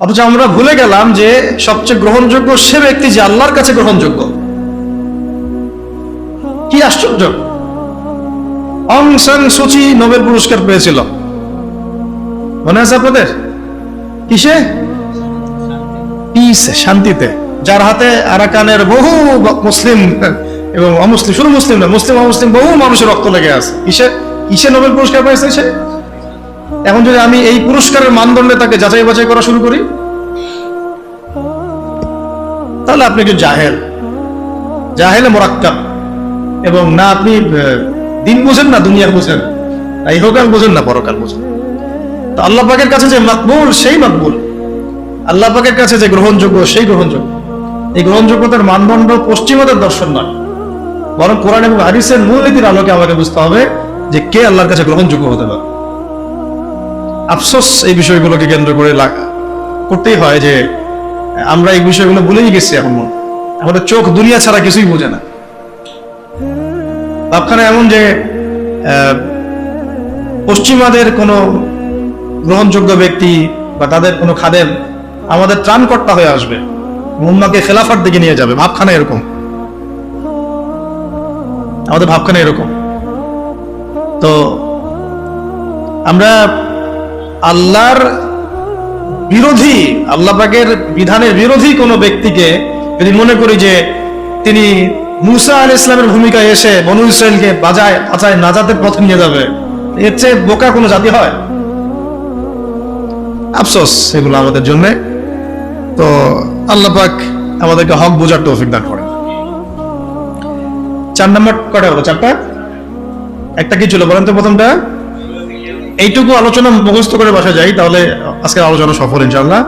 অথচ আমরা ভুলে গেলাম যে সবচেয়ে গ্রহণযোগ্য সে ব্যক্তি যে আল্লাহর কাছে গ্রহণযোগ্য। কি আশ্চর্য। অং সান সুচি নোবেল পুরস্কার পেয়েছিল। মনে আছে আপনাদের? কিসে? পিস শান্তিতে। যার হাতে আরাকানের বহু মুসলিম এবং অমুসলিম, শুধু মুসলিম না, মুসলিম অমুসলিম বহু মানুষের রক্ত লেগে আছে। কিসে? কিসে নোবেল পুরস্কার পেয়েছে সে? এখন যদি আমি এই পুরস্কারের মানদণ্ডে তাকে যাচাই বাছাই করা শুরু করি, তাহলে আপনি একটু জাহেল। জাহেলে মোরাক্কাব। এবং না আপনি দিন বোঝেন না দুনিয়া বোঝেন। না ইহকাল বোঝেন না, পরকাল বোঝেন। তো আল্লাহ পাকের কাছে যে মাকবুল, সেই মাকবুল। আল্লাহ পাকের কাছে যে গ্রহণযোগ্য, সেই গ্রহণযোগ্য। এই গ্রহণযোগ্যতার মানদণ্ড পশ্চিমাদের দর্শন নয়। বরং কোরআন এবং হাদিসের মূলনীতির আলোকে আমাকে বুঝতে হবে যে কে আল্লাহর কাছে গ্রহণযোগ্য হতে পারে। আফসোস এই বিষয়গুলোকে কেন্দ্র করে করতেই হয় যে, আমরা এই বিষয়গুলো ভুলেই গেছি এখন আমাদের চোখ দুনিয়া ছাড়া কিছুই বোঝে না। ভাবখানা এমন যে পশ্চিমাদের কোনো গ্রহণযোগ্য ব্যক্তি বা তাদের কোনো খাদেম আমাদের ত্রাণকর্তা হয়ে আসবে, উম্মাকে খেলাফার দিকে নিয়ে যাবে। ভাবখানা এরকম। আমাদের ভাবখানা এরকম। তো আমরা আল্লাহর বিরোধী, আল্লাহ পাকের বিধানের বিরোধী কোনো ব্যক্তিকে যদি মনে করি যে তিনি মুসা আল ইসলামের ভূমিকায় এসে বনু ইসরায়েলকে বাজায় বাজায় নাজাতের পথে নিয়ে যাবে, এর চেয়ে বোকা কোনো জাতি হয়? আফসোস, এগুলো আমাদের জন্য। তো আল্লাহ পাক আমাদেরকে হক বোঝার তৌফিক দান করেন। চার নম্বর কটা হলো চারটা? একটা কি ছিল বলেন তো প্রথমটা? এইটুকু আলোচনা মুখস্থ করে বসা যায় তাহলে আজকের আলোচনা সফল ইনশাল্লাহ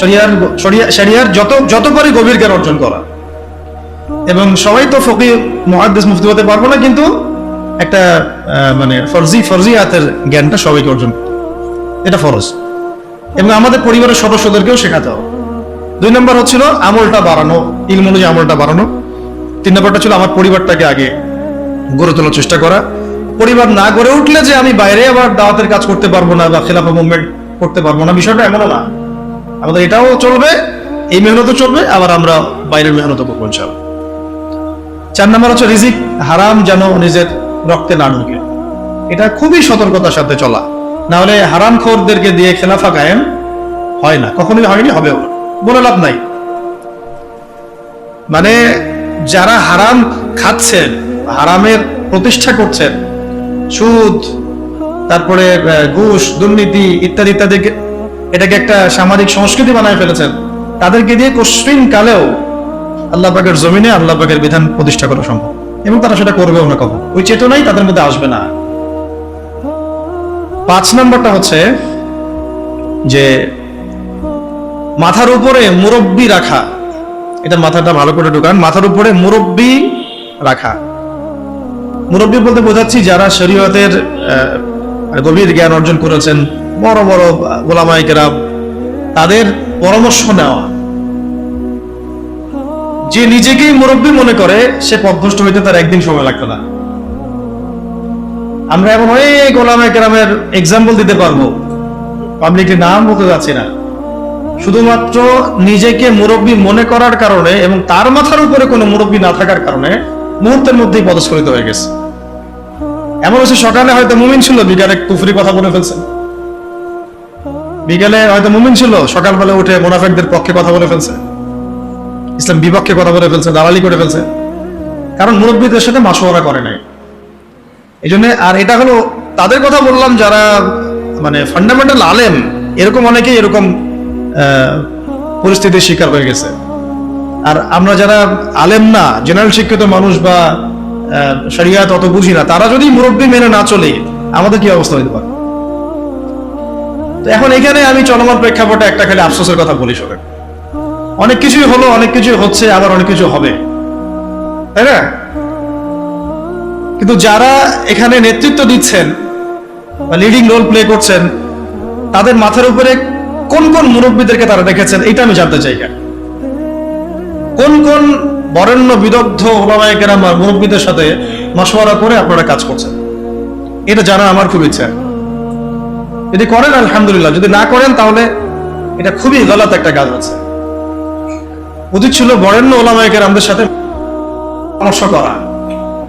শরিয়ার, শরিয়া, শরিয়ার যত যত পারি গভীর জ্ঞান অর্জন করা। এবং সবাই তো ফকি মহাদ্দেশ মুফতি হতে পারব না, কিন্তু একটা মানে ফরজি ফরজি হাতের জ্ঞানটা সবাইকে অর্জন এটা ফরজ। এবং আমাদের পরিবারের সদস্যদেরকেও শেখাতে হবে। দুই নম্বর হচ্ছিল আমলটা বাড়ানো ইলম অনুযায়ী আমলটা বাড়ানো। তিন নম্বরটা ছিল আমার পরিবারটাকে আগে গড়ে তোলার চেষ্টা করা। পরিবার না গড়ে উঠলে যে আমি বাইরে আবার দাওয়াতের কাজ করতে পারব না বা খেলাফা মুভমেন্ট করতে পারব না, বিষয়টা এমনও না। আমাদের এটাও চলবে, এই মেহনতও চলবে, আবার আমরা বাইরের মেহনতও করব। চার নম্বর হচ্ছে রিজিক, হারাম যেন নিজের রক্তে না ঢুকে। এটা খুবই সতর্কতার সাথে চলা। না হলে হারাম খোরদেরকে দিয়ে খেলাফা কায়েম হয় না। কখনোই হয়নি, হবেও বলে লাভ নাই। মানে যারা হারাম খাচ্ছেন, হারামের প্রতিষ্ঠা করছেন সুদ, তারপরে ঘুষ, দুর্নীতি ইত্যাদি ইত্যাদিকে, এটাকে একটা সামাজিক সংস্কৃতি বানায় ফেলেছেন। তাদেরকে দিয়ে কশ্চিন কালেও আল্লাহ জমিনে আল্লাহ বিধান প্রতিষ্ঠা করা সম্ভব। এবং তারা সেটা করবেও না কখন। ওই চেতনাই তাদের মধ্যে আসবে না। পাঁচ নম্বরটা হচ্ছে যে মাথার উপরে মুরব্বি রাখা। এটা মাথাটা ভালো করে ঢুকান। মাথার উপরে মুরব্বি রাখা। মুরব্বী বলতে বোঝাচ্ছি যারা শরীয়তের গভীর জ্ঞান অর্জন করেছেন, বড় বড় গোলামাইকেরা তাদের পরামর্শ নেওয়া। যে নিজেকেই মুরব্বী মনে করে, সে পথভ্রষ্ট হইতে তার একদিন সময় লাগতো না। আমরা এমন অনেক গোলামাই কেরামের এক্সাম্পল দিতে পারব। পাবলিকের নাম বলতে যাচ্ছি না। শুধুমাত্র নিজেকে মুরব্বী মনে করার কারণে এবং তার মাথার উপরে কোনো মুরব্বী না থাকার কারণে মুহূর্তের মধ্যেই পদস্খলিত হয়ে গেছে। এমন হচ্ছে সকালে হয়তো মুমিন ছিল, বিকালে কুফরি কথা বলে ফেলছে। বিকালে হয়তো মুমিন ছিল, সকালবেলা উঠে মোনাফেকদের পক্ষে কথা বলে ফেলছে। ইসলাম বিপক্ষে কথা বলে ফেলছে, দালালি করে ফেলছে। কারণ মুরব্বীদের সাথে মাসোয়ারা করে নাই। এই জন্য আর এটা হলো, তাদের কথা বললাম যারা মানে ফান্ডামেন্টাল আলেম, এরকম অনেকেই এরকম পরিস্থিতির শিকার হয়ে গেছে। আর আমরা যারা আলেম না জেনারেল শিক্ষিত মানুষ বা আহ, শরিয়াত অত বুঝি না তারা যদি মুরব্বী মেনে না চলে আমাদের কি অবস্থা হইতে পারে? তো এখন এখানে আমি চলমান প্রেক্ষাপটে একটা খালি আফসোসের কথা বলি শোনেন। অনেক কিছুই হলো অনেক কিছুই হচ্ছে আবার অনেক কিছু হবে। তাই না? কিন্তু যারা এখানে নেতৃত্ব দিচ্ছেন বা লিডিং রোল প্লে করছেন তাদের মাথার উপরে কোন কোন মুরব্বীদেরকে তারা দেখেছেন এটা আমি জানতে চাই কেন কোন কোন বরেণ্য বিদগ্ধ ওলামায়ে কেরাম আর মুরব্বীদের সাথে মশওয়ারা করে আপনারা কাজ করছেন? এটা জানা আমার খুব ইচ্ছা। যদি করেন, আলহামদুলিল্লাহ। যদি না করেন, তাহলে এটা খুবই গলত একটা কাজ আছে উচিত ছিল বরেণ্য ওলামায় কেরামদের সাথে পরামর্শ করা।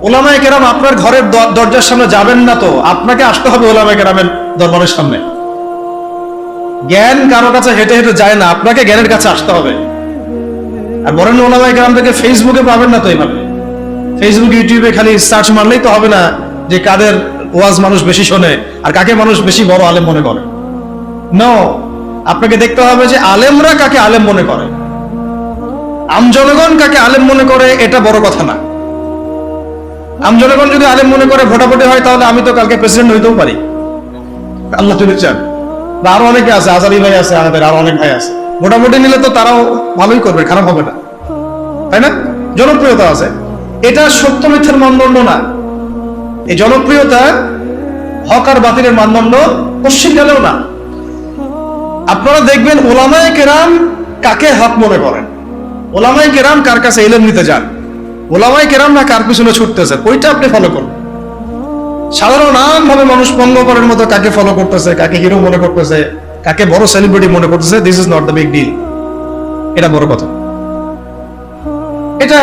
ওলামায় কেরাম আপনার ঘরের দরজার সামনে যাবেন না তো। আপনাকে আসতে হবে ওলামায় কেরামের দরবারের সামনে। জ্ঞান কারও কাছে হেঁটে হেঁটে যায় না। আপনাকে জ্ঞানের কাছে আসতে হবে। আর বরেণ্য ওলামায় কেরাম থেকে ফেসবুকে পাবেন না তো এইভাবে ফেসবুক ইউটিউবে খালি সার্চ মারলেই তো হবে না যে কাদের ওয়াজ মানুষ বেশি শোনে আর কাকে মানুষ বেশি বড় আলেম মনে করে। নো আপনাকে দেখতে হবে যে আলেমরা কাকে আলেম মনে করে। আম জনগণ কাকে আলেম মনে করে এটা বড় কথা না। আম জনগণ যদি আলেম মনে করে ভোটাভুটি হয় তাহলে আমি তো কালকে প্রেসিডেন্ট হইতেও পারি। আল্লাহ যদি চান বা আরও অনেকে আছে আজারি ভাই আছে আমাদের, আরও অনেক ভাই আছে। ভোটাভুটি নিলে তো তারাও ভালোই করবে, খারাপ হবে না। তাই না? জনপ্রিয়তা আছে। এটা সত্য মিথ্যার মানদণ্ড না। এই জনপ্রিয়তা হক আর বাতিলের মানদণ্ড পশ্চিম গেলেও না। আপনারা দেখবেন ওলামায় কেরাম কাকে হক মনে করেন? ওলামায় কেরাম কার কাছে এলেন নিতে যান? ওলামায় কেরাম না কার পিছনে ছুটতেছে? ওইটা আপনি ফলো করুন। সাধারণ ভাবে মানুষ পঙ্গপালের মতো কাকে ফলো করতেছে, কাকে হিরো মনে করতেছে কাকে বড় সেলিব্রিটি মনে করতেছে this is not the big deal এটা বড় কথা। এটা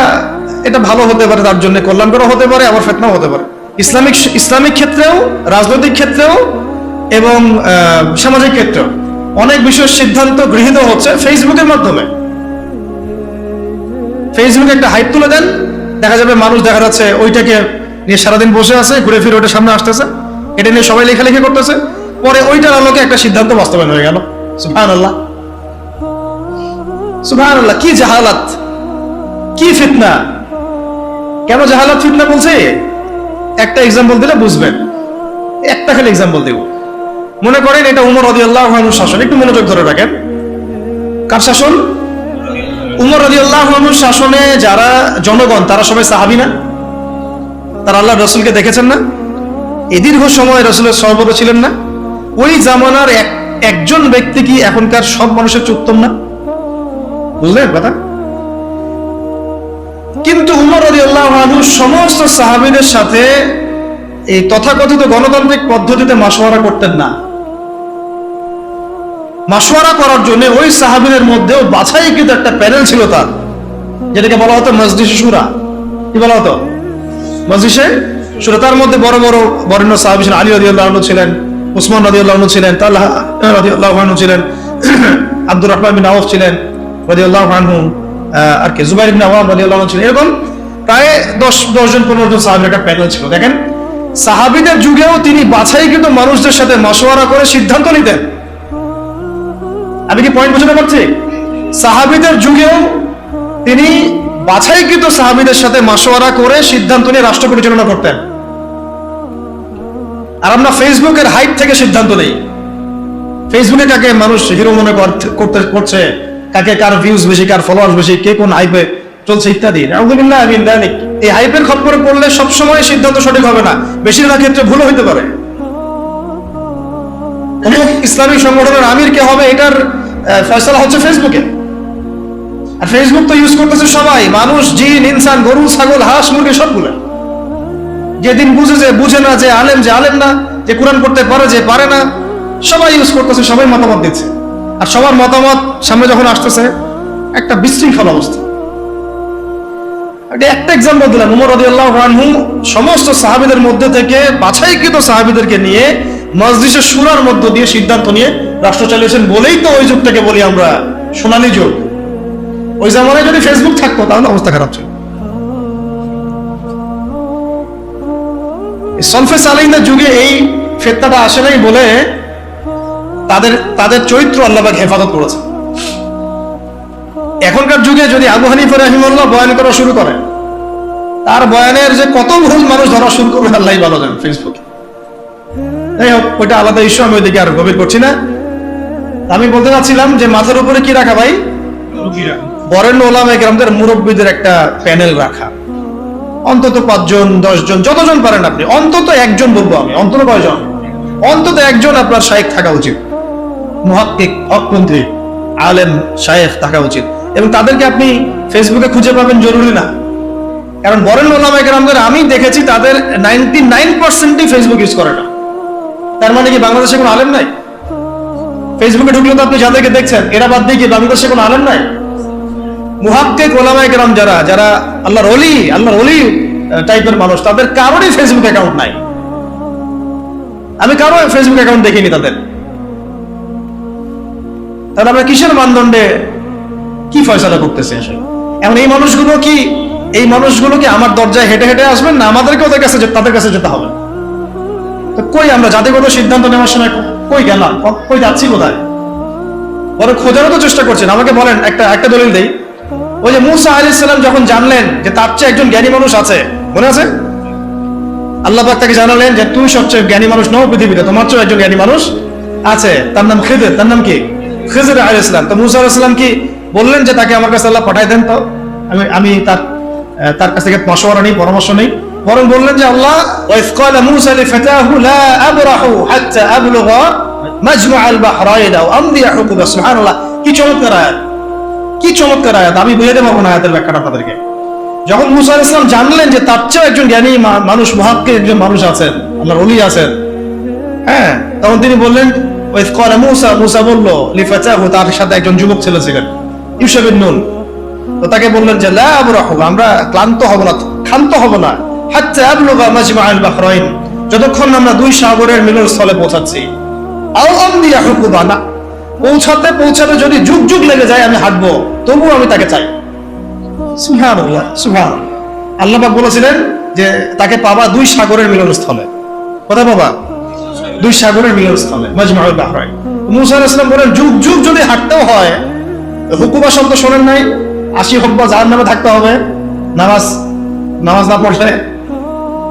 এটা ভালো হতে পারে, তার জন্য কল্যাণকর হতে পারে, আবার ফেতনাও হতে পারে। ইসলামিক ইসলামিক ক্ষেত্রেও, রাজনৈতিক ক্ষেত্রেও, এবং সামাজিক ক্ষেত্রেও। অনেক বিষয়ের সিদ্ধান্ত গৃহীত হচ্ছে ফেসবুকের মাধ্যমে। ফেসবুকে একটা হাইপ তুলে দেন। দেখা যাবে মানুষ দেখা যাচ্ছে ওইটাকে নিয়ে সারাদিন বসে আছে, ঘুরে ফিরে ওটা সামনে আসতেছে। এটা নিয়ে সবাই লেখালেখি করতেছে। পরে ওইটার আলোকে একটা সিদ্ধান্ত বাস্তবায়ন হয়ে গেল। সুফান আল্লাহ সুফান আল্লাহ কি জাহালাত? কি ফিতনা? কেন জাহালাত ফিতনা বলছে? একটা এক্সাম্পল দিলে বুঝবেন। একটা খালি এক্সাম্পল দেব। মনে করেন এটা উমর রদি আল্লাহ শাসন। একটু মনোযোগ ধরে রাখেন। কার শাসন? উমর রদি আল্লাহ শাসনে যারা জনগণ, তারা সবাই সাহাবি না? তারা আল্লাহ রসুলকে দেখেছেন না? এ দীর্ঘ সময় রসুলের সর্বত ছিলেন না? ওই জামানার এক, একজন ব্যক্তি কি এখনকার সব মানুষের উত্তম না? বুঝলেন কথা? কিন্তু উমর আলী আল্লাহ সমস্ত সাহাবিদের সাথে এই তথাকথিত গণতান্ত্রিক পদ্ধতিতে মাসোয়ারা করতেন না। মাসোয়ারা করার জন্য ওই সাহাবিদের মধ্যেও বাছাই কিন্তু একটা প্যানেল ছিল তার, যেটাকে বলা হতো মসজিষে সুরা কি বলা হতো? মসজিষে সুরা তার মধ্যে বড় বড় বরেণ্য সাহাবি ছিলেন আলী রদি আল্লাহ ছিলেন। উসমান রদি আল্লাহ ছিলেন তাল্লাহ ছিলেন আব্দুর রহমান বিন ছিলেন রদি আল্লাহ আর কি, জুবাইর ইবনে আওয়াম আনহু ছিলেন। এরকম প্রায় দশ, দশজন পনেরো জন সাহাবীর একটা প্যানেল ছিল। দেখেন, সাহাবিদের যুগেও তিনি বাছাইকৃত মানুষদের সাথে মাশওয়ারা করে সিদ্ধান্ত নিতেন। আমি কি পয়েন্ট বুঝতে পারছি? সাহাবিদের যুগেও তিনি বাছাইকৃত সাহাবিদের সাথে মাশওয়ারা করে সিদ্ধান্ত নিয়ে রাষ্ট্র পরিচালনা করতেন। আর আমরা ফেসবুকের হাইট থেকে সিদ্ধান্ত নেই। ফেসবুকে কাকে মানুষ হিরো মনে করতে করছে কাকে কার ভিউজ বেশি কার ফলোয়ার্স বেশি কে কোন হাইপে চলছে ইত্যাদি। আলহামদুলিল্লাহ আমি এই হাইপের খপ্পরে পড়লে সবসময় সিদ্ধান্ত সঠিক হবে না। বেশিরভাগ ক্ষেত্রে ভুল হইতে পারে। অমুক ইসলামিক সংগঠনের আমির কে হবে এটার আহ, ফয়সালা হচ্ছে ফেসবুকে আর ফেসবুক তো ইউজ করতেছে সবাই। মানুষ জিন ইনসান গরু ছাগল হাঁস মুরগি সবগুলো। যেদিন বুঝে যে, বুঝে না যে আলেম যে আলেম না, যে কোরআন পড়তে পারে যে পারে না, সবাই ইউজ করতেছে, সবাই মতামত দিচ্ছে। আর সবার মতামত সামনে যখন আসতেছে, একটা বিশৃঙ্খল অবস্থা। এটা একটা এক্সাম্পল দিলাম, উমর রাদিয়াল্লাহু আনহু সমস্ত সাহাবীদের মধ্যে থেকে বাছাইকৃত সাহাবীদেরকে নিয়ে মসজিদের সুরার মধ্য দিয়ে সিদ্ধান্ত নিয়ে রাষ্ট্র চালিয়েছেন বলেই তো ওই যুগটাকে বলি আমরা সোনালী যুগ। ওই জামানায় যদি ফেসবুক থাকতো, তাহলে অবস্থা খারাপ ছিল। সলফে সালাইনের যুগে এই ফেতনাটা আসে নাই বলে তাদের তাদের চরিত্র আল্লাহবাক হেফাজত করেছে। এখনকার যুগে যদি আবু হানিফা রাহিমুল্লাহ বয়ান করা শুরু করে তার বয়ানের যে কত ভুল মানুষ ধরা শুরু করবে আল্লাহ ভালো জানেন ফেসবুকে যাই হোক ওইটা আলাদা ইস্যু আমি ওইদিকে আর গভীর করছি না। আমি বলতে চাচ্ছিলাম যে মাথার উপরে কি রাখা ভাই? বরেণ্য ওলামা গ্রামদের মুরব্বীদের একটা প্যানেল রাখা। অন্তত পাঁচজন, দশজন, যতজন পারেন আপনি, অন্তত একজন বলব আমি, অন্তত কয়জন? অন্তত একজন আপনার শায়েখ থাকা উচিত। মুহাক্কিক হকপন্থী আলেম শায়েখ থাকা উচিত। এবং তাদেরকে আপনি ফেসবুকে খুঁজে পাবেন জরুরি না। কারণ বরেন ওলামা গ্রামদের আমি দেখেছি তাদের নাইনটি নাইন পার্সেন্টই ফেসবুক ইউজ করে না। তার মানে কি বাংলাদেশে কোনো আলেম নাই? ফেসবুকে ঢুকলে তো আপনি যাদেরকে দেখছেন, এরা বাদ দিয়ে কি বাংলাদেশে কোনো আলেম নাই? মুহাক্কে গোলামায় কেরাম যারা যারা আল্লাহর অলি আল্লাহর অলি টাইপের মানুষ, তাদের কারোরই ফেসবুক অ্যাকাউন্ট নাই। আমি কারও ফেসবুক অ্যাকাউন্ট দেখিনি তাদের। তাহলে আমরা কিসের মানদণ্ডে কি ফয়সালা করতেছে আসলে? এখন এই মানুষগুলো কি, এই মানুষগুলো কি আমার দরজায় হেঁটে হেঁটে আসবেন না আমাদেরকে ওদের কাছে তাদের কাছে যেতে হবে? তো কই আমরা জাতিগত সিদ্ধান্ত নেওয়ার সময় কই গেলাম? কই যাচ্ছি কোথায়? বলে খোঁজারও তো চেষ্টা করছেন। আমাকে বলেন, একটা একটা দলিল দেই। ওই যে মুসা আলাইহিস সালাম যখন জানলেন যে তার চেয়ে একজন জ্ঞানী মানুষ আছে, মনে আছে? আল্লাহ পাক তাকে জানালেন যে, তুমি সবচেয়ে জ্ঞানী মানুষ নও পৃথিবীতে, তোমার চেয়ে একজন জ্ঞানী মানুষ আছে। তার নাম খিদির, তার নাম কি? খিজির আলাইহিস সালাম। তো মুসা আলাইহিস কি বললেন যে, তাকে আমার কাছে আল্লাহ পাঠাই দেন তো। আমি আমি তার তার কাছ থেকে মশওয়ারা নেই, পরামর্শ নেই। বরং বললেন যে, আল্লাহ ওয়াইস ক্বালা মূসা লিফাতাহু, লা আবরাহু হাত্তা আবলুগা মাজমা আল বাহরাইন, আও আমদিয়া হুকুবা সুবহানাল্লাহ। কি চমৎকার আয়াত। কি চমৎকার আয়াত? আমি পারব না আয়াতের ব্যাখ্যাটা আপনাদেরকে। যখন মুসা আলাইহিস সালাম জানলেন যে তার চেয়ে একজন জ্ঞানী মানুষ মহাক্কে একজন মানুষ আছেন আল্লাহর ওলি আছেন হ্যাঁ তখন তিনি বললেন ওই করা মুসা মুসা বলল, লিফাতাহু তার সাথে একজন যুবক ছেলে ছিলেন নুন। তো তাকে বললেন যে, লা আবরাহু আমরা ক্লান্ত হব না, ক্ষান্ত হব না, হাত্তা আবলুগা মাজমা যতক্ষণ আমরা দুই সাগরের মিলনস্থলে পৌঁছাচ্ছি। আও আমদিয়া হুকুবা না পৌঁছাতে পৌঁছাতে যদি যুগ যুগ লেগে যায়, আমি হাঁটবো। তবুও আমি তাকে চাই। সুবহানাল্লাহ, সুবহান। আল্লাহ বলেছিলেন যে, তাকে পাবা দুই সাগরের মিলনস্থলে। কোথায় পাবা? দুই সাগরের মিলনস্থলে, মাজমাউল বাহরাইন। মুসা আলাইহিস সালাম বলেন, যুগ যুগ যদি হাঁটতেও হয় হুকুমা শব্দ শোনেন নাই, আশি হব্বা যার নামে থাকতে হবে। নামাজ নামাজ না পড়লে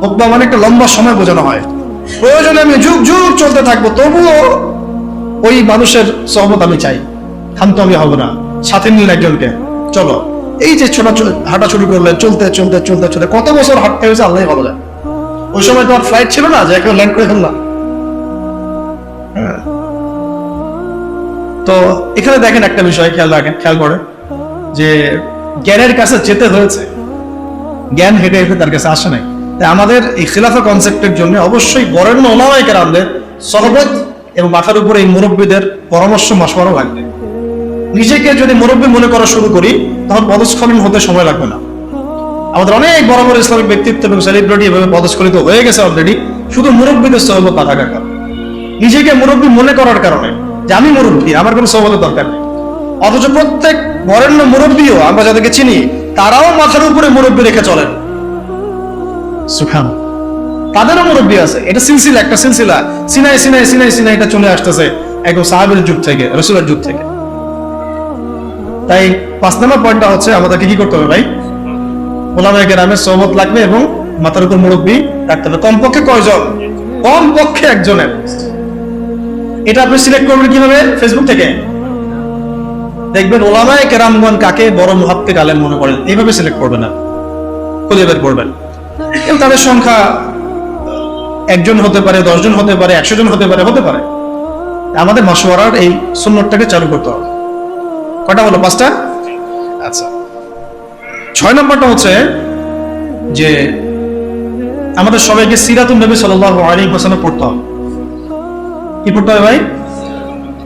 হুকবা মানে একটা লম্বা সময় বোঝানো হয়। প্রয়োজনে আমি যুগ যুগ চলতে থাকব, তবুও ওই মানুষের সহমত আমি চাই। ক্ষান্ত আমি হব না। সাথে নিলেন একজনকে। চলো। এই যে ছোটা হাঁটা শুরু করলেন চলতে চলতে চলতে চলতে, কত বছর হাঁটতে হয়েছে আল্লাহ ভালো যায় ওই সময় তো আর ফ্লাইট ছিল না যে কেউ ল্যান্ড করে ফেললাম? হ্যাঁ। তো এখানে দেখেন একটা বিষয়, খেয়াল রাখেন, খেয়াল করে, যে জ্ঞানের কাছে যেতে হয়েছে। জ্ঞান হেঁটে হেঁটে তার কাছে আসে নাই। তাই আমাদের এই খিলাফা কনসেপ্টের জন্য অবশ্যই বরেণ্য ওলামাই কেরামদের সহবত এবং মাথার উপরে এই মুরব্বীদের পরামর্শ মশওয়ারও লাগবে। নিজেকে যদি মুরব্বী মনে করা শুরু করি, তখন পদস্খলন হতে সময় লাগবে না। আমাদের অনেক বড় বড় ইসলামিক ব্যক্তিত্ব এবং সেলিব্রিটি এভাবে পদস্খলিত হয়ে গেছে অলরেডি শুধু মুরব্বীদের সহবত না থাকার কারণে নিজেকে মুরব্বী মনে করার কারণে, যে আমি মুরব্বী, আমার কোনো সহবতের দরকার নেই। অথচ প্রত্যেক বরেণ্য মুরব্বীও, আমরা যাদেরকে চিনি, তারাও মাথার উপরে মুরব্বী রেখে চলেন। সুখান তাদেরও মুরব্বী আছে। এটা সিলসিলা, একটা সিলসিলা। সিনাই সিনাই সিনাই সিনাই এটা চলে আসতেছে একদম সাহাবের যুগ থেকে, রসুলের যুগ থেকে। তাই পাঁচ নম্বর পয়েন্টটা হচ্ছে আমাদেরকে কি করতে হবে ভাই? ওলামায় গ্রামের সহমত লাগবে এবং মাথার উপর মুরব্বী রাখতে হবে। কমপক্ষে কয়জন? কমপক্ষে একজনের। এটা আপনি সিলেক্ট করবেন কীভাবে? ফেসবুক থেকে। দেখবেন ওলামায় কাকে বড় মুহাত্তে আলেম মনে করেন? এইভাবে সিলেক্ট করবেন না। খুঁজে বের করবেন। তাদের সংখ্যা একজন হতে পারে, দশজন হতে পারে একশো জন হতে পারে হতে পারে। আমাদের মশওয়ারার এই সুন্নতটাকে চালু করতে হবে। কটা হলো পাঁচটা? আচ্ছা। ছয় নম্বরটা হচ্ছে যে আমাদের সবাইকে সিরাতুল নবী সাল্লাল্লাহু আলাইহি ওয়াসাল্লাম পড়তে হবে। কি পড়তে হবে ভাই?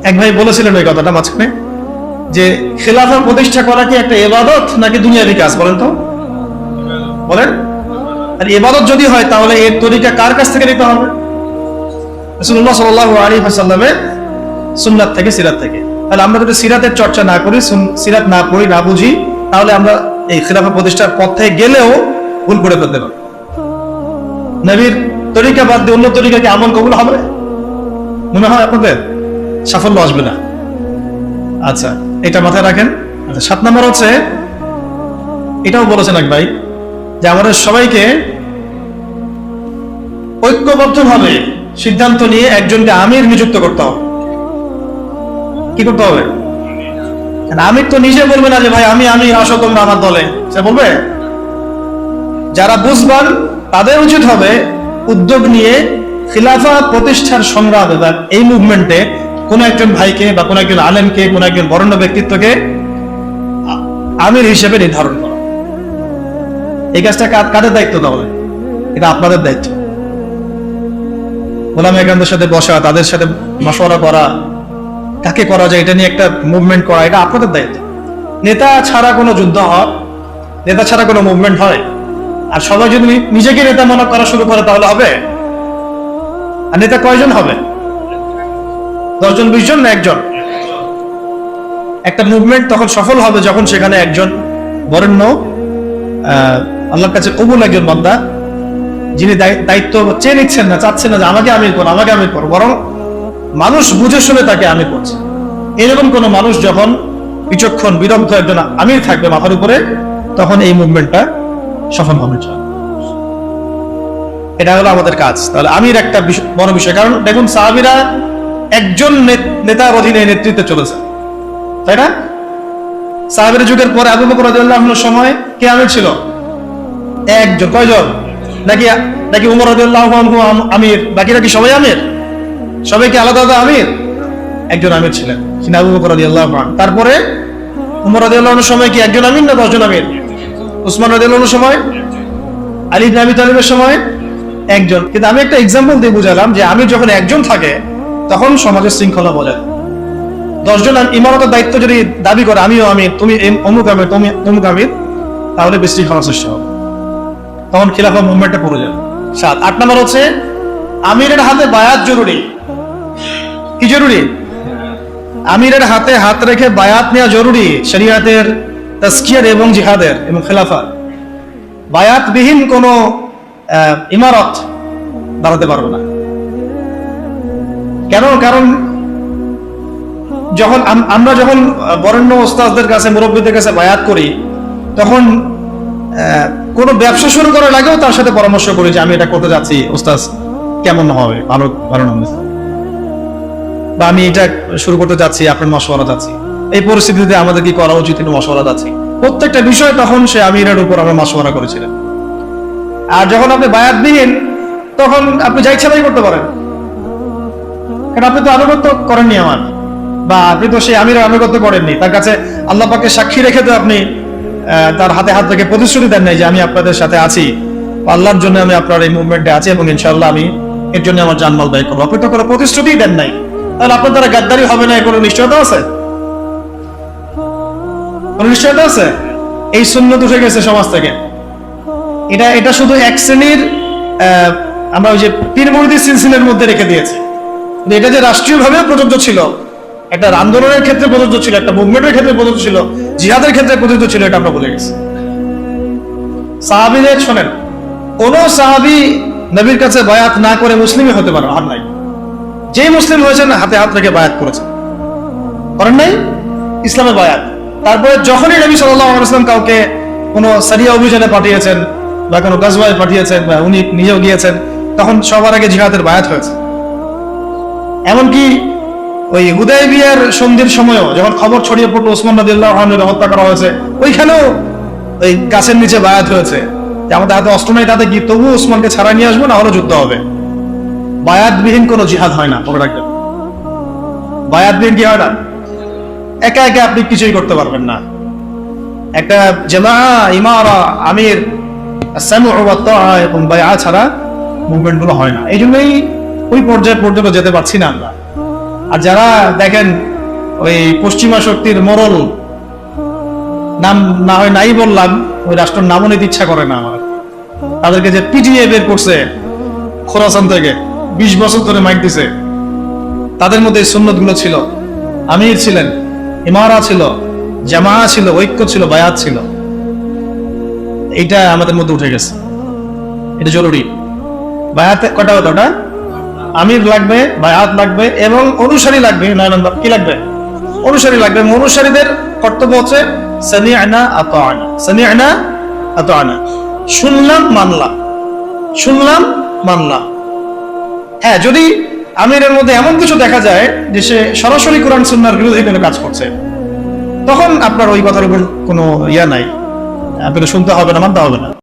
এক ভাই বলেছিলেন ওই কথাটা মাঝখানে, যে খেলাফা প্রতিষ্ঠা করা কি একটা এবাদত নাকি দুনিয়াবি কাজ বলেন তো? বলেন। আর এবাদত যদি হয়, তাহলে এর তরিকা কার কাছ থেকে নিতে হবে? আলাইহি ওয়াসাল্লামের সুন্নাত থেকে, সিরাত থেকে। তাহলে আমরা যদি সিরাতের চর্চা না করি সিরাত না পড়ি, না বুঝি, তাহলে আমরা এই খেলাফা প্রতিষ্ঠার পথে গেলেও ভুল করে ফেলতে পারি নবীর তরিকা বাদ দিয়ে অন্য তরিকা কি আমল কবুল হবে? মনে হয় আপনাদের? সাফল্য আসবে না। আচ্ছা এটা মাথায় রাখেন। আচ্ছা সাত নম্বর হচ্ছে, এটাও বলেছেন এক ভাই যে আমাদের সবাইকে ঐক্যবদ্ধভাবে সিদ্ধান্ত নিয়ে একজনকে আমির নিযুক্ত করতে হবে। কি করতে হবে? আমির তো নিজে বলবে না যে, ভাই, আমি আমি আসো তোমরা আমার দলে। সে বলবে, যারা বুঝবান, তাদের উচিত হবে উদ্যোগ নিয়ে খিলাফা প্রতিষ্ঠার সংগ্রাম এবং এই মুভমেন্টে কোন একজন ভাইকে বা কোন একজন আলেমকে, কোন একজন বরণ্য ব্যক্তিত্বকে আমির হিসেবে নির্ধারণ এই কাজটা কাদের দায়িত্ব তাহলে? এটা আপনাদের দায়িত্ব। গোলাম একান্তের সাথে বসা, তাদের সাথে মশওয়ারা করা কাকে করা যায়, এটা নিয়ে একটা মুভমেন্ট করা, এটা আপনাদের দায়িত্ব। নেতা ছাড়া কোনো যুদ্ধ হয়, নেতা ছাড়া কোনো মুভমেন্ট হয়। আর সবাই যদি নিজেকে নেতা মনে করা শুরু করে, তাহলে হবে? আর নেতা কয়জন হবে? দশজন বিশ জন না একজন? একটা মুভমেন্ট তখন সফল হবে যখন সেখানে একজন বরেণ্য আল্লাহর কাছে কবুল একজন বান্দা, যিনি দায়িত্ব চেয়ে নিচ্ছেন না, চাচ্ছেন না যে আমাকে আমির করো, আমাকে আমির করো, বরং মানুষ বুঝে শুনে তাকে আমির করছে। এরকম কোন মানুষ যখন বিচক্ষণ বিরক্ত একজন আমির থাকবে মাথার উপরে, তখন এই মুভমেন্টটা সফল হবে। এটা হলো আমাদের কাজ। তাহলে আমির একটা বড় বিষয়, কারণ দেখুন, সাহাবিরা একজন নেতার অধীনে নেতৃত্বে চলেছে। তাই না? সাহাবের যুগের পরে আবু বকর রাদিয়াল্লাহু আনহুর সময় কে আমির ছিল? একজন, কয়জন? নাকি নাকি উমর আম- আমির? বাকিরা কি সবাই আমির? সবাই কি আলাদা আলাদা আমির? একজন আমির ছিলেন তিনি আবু বকর রাদিয়াল্লাহু তারপরে উমর রাদিয়াল্লাহু আনহুর সময় কি একজন আমির না দশজন আমির? উসমান রাদিয়াল্লাহু আনহুর সময়? আলী ইবনে আবি সময়? একজন। কিন্তু আমি একটা এক্সাম্পল দিয়ে বুঝালাম যে আমির যখন একজন থাকে, তখন সমাজের শৃঙ্খলা বজায় দশজন আম- ইমারতের দায়িত্ব যদি দাবি করে, আমিও আমির, তুমি অমুক আমির, তুমি অমুক আমির, তাহলে বিশৃঙ্খলা সৃষ্টি হবে তখন খিলাফা মুভমেন্টটা পড়ে যাবে। সাত। আট নম্বর হচ্ছে, আমিরের হাতে বায়াত জরুরি। কি জরুরি? আমিরের হাতে হাত রেখে বায়াত নেওয়া জরুরি, শরিয়াতের তাস্কিয়ার এবং জিহাদের এবং খেলাফা। বায়াতবিহীন কোনো ইমারত দাঁড়াতে পারবে না। কেন? কারণ যখন আমরা যখন বরেণ্য ওস্তাদদের কাছে, মুরব্বীদের কাছে বায়াত করি, তখন কোনো ব্যবসা শুরু করার আগেও তার সাথে পরামর্শ করি যে আমি এটা করতে যাচ্ছি। ওস্তাদ, কেমন হবে? ভালো ভালো নাম বা আমি এটা শুরু করতে যাচ্ছি, আপনার মশওয়ারা যাচ্ছি। এই পরিস্থিতিতে আমাদের কি করা উচিত? মশওয়ারা যাচ্ছি। প্রত্যেকটা বিষয় তখন সে আমিরের উপর আমরা মশওয়ারা করেছিলেন। আর যখন আপনি বায়াত বায়াতবিহীন, তখন আপনি যা ইচ্ছা তাই করতে পারেন। কারণ আপনি তো আনুগত্য করেননি আমার। বা আপনি তো সেই আমির আনুগত্য করেননি। তার কাছে আল্লাহ পাকে সাক্ষী রেখে তো আপনি তার হাতে হাত রেখে প্রতিশ্রুতি দেন নাই যে আমি আপনাদের সাথে আছি। আল্লাহর জন্য আমি আপনার এই মুভমেন্টে আছি এবং ইনশাআল্লাহ আমি এর জন্য আমার জানমাল ব্যয় করব। আপনি তো কোনো প্রতিশ্রুতি দেন নাই। তাহলে আপনার দ্বারা গাদ্দারি হবে না, কোনো নিশ্চয়তা আছে? কোনো নিশ্চয়তা আছে? এই শূন্য উঠে গেছে সমাজ থেকে। এটা এটা শুধু এক শ্রেণির আমরা ওই যে পীর মুরিদি সিলসিলের মধ্যে রেখে দিয়েছি। এটা যে রাষ্ট্রীয়ভাবে প্রযোজ্য ছিল একটা আন্দোলনের ক্ষেত্রে প্রযোজ্য ছিল, একটা মুভমেন্টের ক্ষেত্রে প্রযোজ্য ছিল, জিহাদের ক্ষেত্রে প্রযোজ্য ছিল এটা আমরা বলে গেছি। সাহাবিদের শোনেন, কোন সাহাবি নবীর কাছে বায়াত না করে মুসলিমই হতে পারে, আর নাই। যে মুসলিম হয়েছেন, হাতে হাত রেখে বায়াত করেছেন। করেন নাই? ইসলামে বায়াত। তারপরে যখনই নবী আলাইহি কাউকে কোনো সারিয়া অভিযানে পাঠিয়েছেন, বা কোনো গাজওয়ায় পাঠিয়েছেন, বা উনি নিজেও গিয়েছেন, তখন সবার আগে জিহাদের বায়াত হয়েছে। এমনকি ওই হুদাই বিয়ার সন্ধির সময়ও যখন খবর ছড়িয়ে পড়ল ওসমান আনহুকে হত্যা করা হয়েছে, ওইখানেও ওই গাছের নিচে বায়াত হয়েছে যে আমাদের হাতে অস্ত্র নাই, তাতে কি তবু ওসমানকে ছাড়া নিয়ে আসব না হলে যুদ্ধ হবে? বায়াতবিহীন কোনো জিহাদ হয় না, মনে রাখবেন। বায়াতবিহীন কি হয় না? একা একা আপনি কিছুই করতে পারবেন না। একটা জামা ইমারা, আমির এবং বায়া ছাড়া মুভমেন্টগুলো হয় না। এই জন্যই ওই পর্যায়ে পর্যন্ত যেতে পারছি না আমরা। আর যারা দেখেন ওই পশ্চিমা শক্তির মরল নাম না হয় নাই বললাম, ওই রাষ্ট্রের নামও নিতে ইচ্ছা করে না আমার। তাদেরকে যে পিটিএ বের করছে খোরাসান থেকে, বিশ বছর ধরে মাইক দিছে, তাদের মধ্যে সুন্নতগুলো ছিল। আমির ছিলেন, ইমারা ছিল জামা ছিল, ঐক্য ছিল, বায়াত ছিল। এইটা আমাদের মধ্যে উঠে গেছে। এটা জরুরি। বায়াত কটা হতো ওটা? আমির লাগবে, বায়াত লাগবে এবং অনুসারী লাগবে, নয় নম্বর, কি লাগবে? অনুসারী লাগবে, অনুসারীদের কর্তব্য হচ্ছে সানি আনা আত আনা সানি আনা আত আনা শুনলাম, মানলাম শুনলাম, মানলাম। হ্যাঁ যদি আমিরের মধ্যে এমন কিছু দেখা যায় যে সে সরাসরি কোরআন সুন্নার বিরোধী কোনো কাজ করছে, তখন আপনার ওই কথার উপর কোনো ইয়া নাই। আপনাকে শুনতে হবে না, মানতে হবে না।